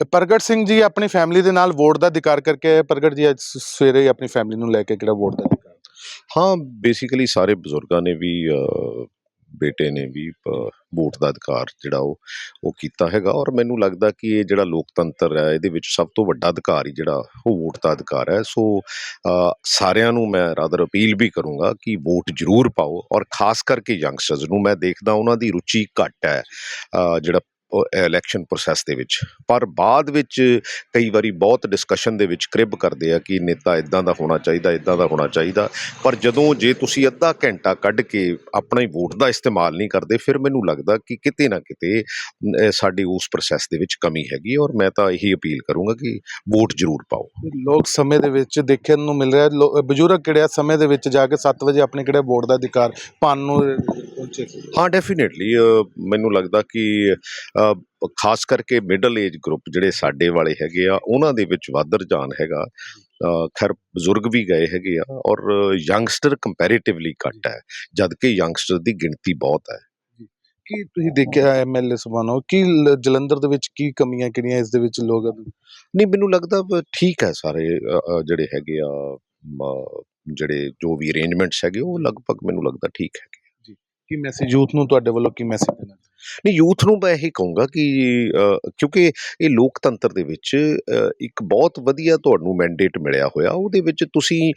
ਤੇ ਪ੍ਰਗਟ ਸਿੰਘ ਜੀ ਆਪਣੀ ਫੈਮਿਲੀ ਦੇ ਨਾਲ ਵੋਟ ਦਾ ਅਧਿਕਾਰ ਕਰਕੇ ਪ੍ਰਗਟ ਜੀ ਅੱਜ ਸਵੇਰੇ ਹੀ ਆਪਣੀ ਫੈਮਿਲੀ ਨੂੰ ਲੈ ਕੇ ਕਿਹੜਾ ਵੋਟ ਦਾ ਅਧਿਕਾਰ? ਹਾਂ ਬੇਸਿਕਲੀ ਸਾਰੇ ਬਜ਼ੁਰਗਾਂ ਨੇ ਵੀ ਅ, ਬੇਟੇ ਨੇ ਵੀ ਅ, ਵੋਟ ਦਾ ਅਧਿਕਾਰ ਜਿਹੜਾ ਉਹ ਉਹ ਕੀਤਾ ਹੈਗਾ ਔਰ ਮੈਨੂੰ ਲੱਗਦਾ ਕਿ ਇਹ ਜਿਹੜਾ ਲੋਕਤੰਤਰ ਹੈ ਇਹਦੇ ਵਿੱਚ ਸਭ ਤੋਂ ਵੱਡਾ ਅਧਿਕਾਰ ਹੀ ਜਿਹੜਾ ਉਹ ਵੋਟ ਦਾ ਅਧਿਕਾਰ ਹੈ। ਸੋ ਅ, ਸਾਰਿਆਂ ਨੂੰ ਮੈਂ ਰਾਦਰ ਅਪੀਲ ਵੀ ਕਰੂੰਗਾ ਕਿ ਵੋਟ ਜ਼ਰੂਰ ਪਾਓ ਔਰ ਖਾਸ ਕਰਕੇ ਯੰਗਸਟਰਸ ਨੂੰ ਮੈਂ ਦੇਖਦਾ ਉਹਨਾਂ ਦੀ ਰੁਚੀ ਘੱਟ ਹੈ ਅ, ਜਿਹੜਾ ਇਲੈਕਸ਼ਨ ਪ੍ਰੋਸੈਸ ਦੇ ਵਿੱਚ। ਪਰ ਬਾਅਦ ਵਿੱਚ ਕਈ ਵਾਰੀ ਬਹੁਤ ਡਿਸਕਸ਼ਨ ਦੇ ਵਿੱਚ ਕ੍ਰਿਬ ਕਰਦੇ ਆ ਕਿ ਨੇਤਾ ਇਦਾਂ ਦਾ ਹੋਣਾ ਚਾਹੀਦਾ ਇਦਾਂ ਦਾ ਹੋਣਾ ਚਾਹੀਦਾ। ਪਰ ਜਦੋਂ ਜੇ ਤੁਸੀਂ ਅੱਧਾ ਘੰਟਾ ਕੱਢ ਕੇ ਆਪਣਾ ਹੀ ਵੋਟ ਦਾ ਇਸਤੇਮਾਲ ਨਹੀਂ ਕਰਦੇ, ਫਿਰ ਮੈਨੂੰ ਲੱਗਦਾ ਕਿ ਕਿਤੇ ਨਾ ਕਿਤੇ ਸਾਡੀ ਉਸ ਪ੍ਰੋਸੈਸ ਦੇ ਵਿੱਚ ਕਮੀ ਹੈਗੀ ਔਰ ਮੈਂ ਤਾਂ ਇਹੀ ਅਪੀਲ ਕਰੂੰਗਾ ਕਿ ਵੋਟ ਜ਼ਰੂਰ ਪਾਓ। ਲੋਕ ਸਮੇਂ ਦੇ ਵਿੱਚ ਦੇਖਣ ਨੂੰ ਮਿਲ ਰਿਹਾ, ਲੋ- ਬਜ਼ੁਰਗ ਕਿਹੜੇ ਆ, ਸਮੇਂ ਦੇ ਵਿੱਚ ਜਾ ਕੇ 7 ਵਜੇ ਆਪਣੇ ਕਿਹੜੇ ਵੋਟ ਦਾ ਅਧਿਕਾਰ ਪਾਉਣ ਨੂੰ ਸੀ ਹਾਂ ਡੈਫੀਨੇਟਲੀ ਮੈਨੂੰ ਲੱਗਦਾ ਕਿ ਖਾਸ ਕਰਕੇ ਮਿਡਲ ਏਜ ਗਰੁੱਪ ਜਿਹੜੇ ਸਾਡੇ ਵਾਲੇ ਹੈਗੇ ਆ ਉਹਨਾਂ ਦੇ ਵਿੱਚ ਵੱਧ ਰੁਝਾਨ ਹੈਗਾ। ਖੈਰ ਬਜ਼ੁਰਗ ਵੀ ਗਏ ਹੈਗੇ ਆ ਔਰ ਯੰਗਸਟਰ ਕੰਪੈਰੀਟਿਵਲੀ ਘੱਟ ਹੈ ਜਦ ਕਿ ਯੰਗਸਟਰ ਦੀ ਗਿਣਤੀ ਬਹੁਤ ਹੈ। ਕੀ ਤੁਸੀਂ ਦੇਖਿਆ ਐਮਐਲਏ ਸਬਾਨੋ ਕੀ ਜਲੰਧਰ ਦੇ ਵਿੱਚ ਕੀ ਕਮੀਆਂ ਕਿਹੜੀਆਂ ਇਸ ਦੇ ਵਿੱਚ ਲੋਕ ਨਹੀਂ ਮੈਨੂੰ ਲੱਗਦਾ ਠੀਕ ਹੈ ਸਾਰੇ ਜਿਹੜੇ ਹੈਗੇ ਆ ਜਿਹੜੇ ਜੋ ਵੀ ਅਰੇਂਜਮੈਂਟਸ ਹੈਗੇ ਉਹ ਲਗਭਗ ਮੈਨੂੰ ਲੱਗਦਾ ਠੀਕ ਹੈ ਕੀ ਮੈਸੇਜ ਯੂਥ ਨੂੰ ਤੁਹਾਡੇ ਵੱਲੋਂ ਕੀ ਮੈਸੇਜ ਦੇਣਾ ਨਹੀਂ ਯੂਥ ਨੂੰ ਮੈਂ ਇਹੀ ਕਹੂੰਗਾ ਕਿ ਕਿਉਂਕਿ ਇਹ ਲੋਕਤੰਤਰ ਦੇ ਵਿੱਚ ਇੱਕ ਬਹੁਤ ਵਧੀਆ ਤੁਹਾਨੂੰ ਮੈਂਡੇਟ ਮਿਲਿਆ ਹੋਇਆ। ਉਹਦੇ ਵਿੱਚ ਤੁਸੀਂ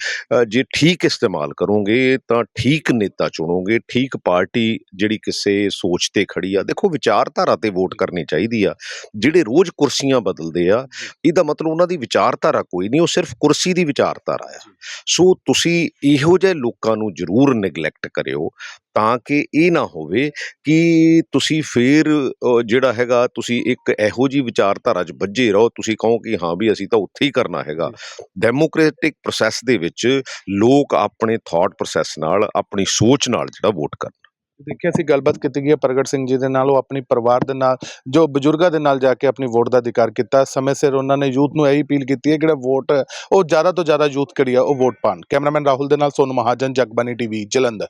ਜੇ ਠੀਕ ਇਸਤੇਮਾਲ ਕਰੋਗੇ ਤਾਂ ਠੀਕ ਨੇਤਾ ਚੁਣੋਗੇ ਠੀਕ ਪਾਰਟੀ ਜਿਹੜੀ ਕਿਸੇ ਸੋਚ ਤੇ ਖੜੀ ਆ। ਦੇਖੋ ਵਿਚਾਰਧਾਰਾ ਤੇ ਵੋਟ ਕਰਨੀ ਚਾਹੀਦੀ ਆ। ਜਿਹੜੇ ਰੋਜ਼ ਕੁਰਸੀਆਂ ਬਦਲਦੇ ਆ ਇਹਦਾ ਮਤਲਬ ਉਹਨਾਂ ਦੀ ਵਿਚਾਰਧਾਰਾ ਕੋਈ ਨਹੀਂ ਉਹ ਸਿਰਫ ਕੁਰਸੀ ਦੀ ਵਿਚਾਰਧਾਰਾ ਆ। ਸੋ ਤੁਸੀਂ ਇਹੋ ਜਿਹੇ ਲੋਕਾਂ ਨੂੰ ਜ਼ਰੂਰ ਨੈਗਲੈਕਟ ਕਰਿਓ। ਤਾਂ ਕਿ ਇਹ ਨਾ ਹੋਵੇ ਕਿ ਤੁਸੀਂ ਫੇਰ ਜਿਹੜਾ ਹੈਗਾ ਤੁਸੀਂ ਇੱਕ ਇਹੋ ਜੀ ਵਿਚਾਰਧਾਰਾ 'ਚ ਵੱਜੇ ਰਹੋ ਤੁਸੀਂ ਕਹੋ ਕਿ ਹਾਂ ਵੀ ਅਸੀਂ ਤਾਂ ਉੱਥੇ ਹੀ ਕਰਨਾ ਹੈਗਾ। ਡੈਮੋਕ੍ਰੈਟਿਕ ਪ੍ਰੋਸੈਸ ਦੇ ਵਿੱਚ ਲੋਕ ਆਪਣੇ ਥਾਟ ਪ੍ਰੋਸੈਸ ਨਾਲ ਆਪਣੀ ਸੋਚ ਨਾਲ ਜਿਹੜਾ ਵੋਟ ਕਰਨ। ਦੇਖਿਆ ਅਸੀਂ ਗੱਲਬਾਤ ਕੀਤੀ ਗਈ ਹੈ ਪ੍ਰਗਟ ਸਿੰਘ ਜੀ ਦੇ ਨਾਲ ਉਹ ਆਪਣੀ ਪਰਿਵਾਰ ਦੇ ਨਾਲ ਜੋ ਬਜ਼ੁਰਗਾਂ ਦੇ ਨਾਲ ਜਾ ਕੇ ਆਪਣੀ ਵੋਟ ਦਾ ਅਧਿਕਾਰ ਕੀਤਾ। ਸਮੇਂ ਸਿਰ ਉਹਨਾਂ ਨੇ ਯੂਥ ਨੂੰ ਇਹੀ ਅਪੀਲ ਕੀਤੀ ਹੈ ਕਿ ਜਿਹੜਾ ਵੋਟ ਉਹ ਜ਼ਿਆਦਾ ਤੋਂ ਜ਼ਿਆਦਾ ਯੂਥ ਕਰੀ ਆ ਉਹ ਵੋਟ ਪਾਣ ਕੈਮਰਾਮੈਨ ਰਾਹੁਲ ਦੇ ਨਾਲ ਸੋਨੂ ਮਹਾਜਨ ਜਗਬਾਨੀ ਟੀਵੀ ਜਲੰਧਰ।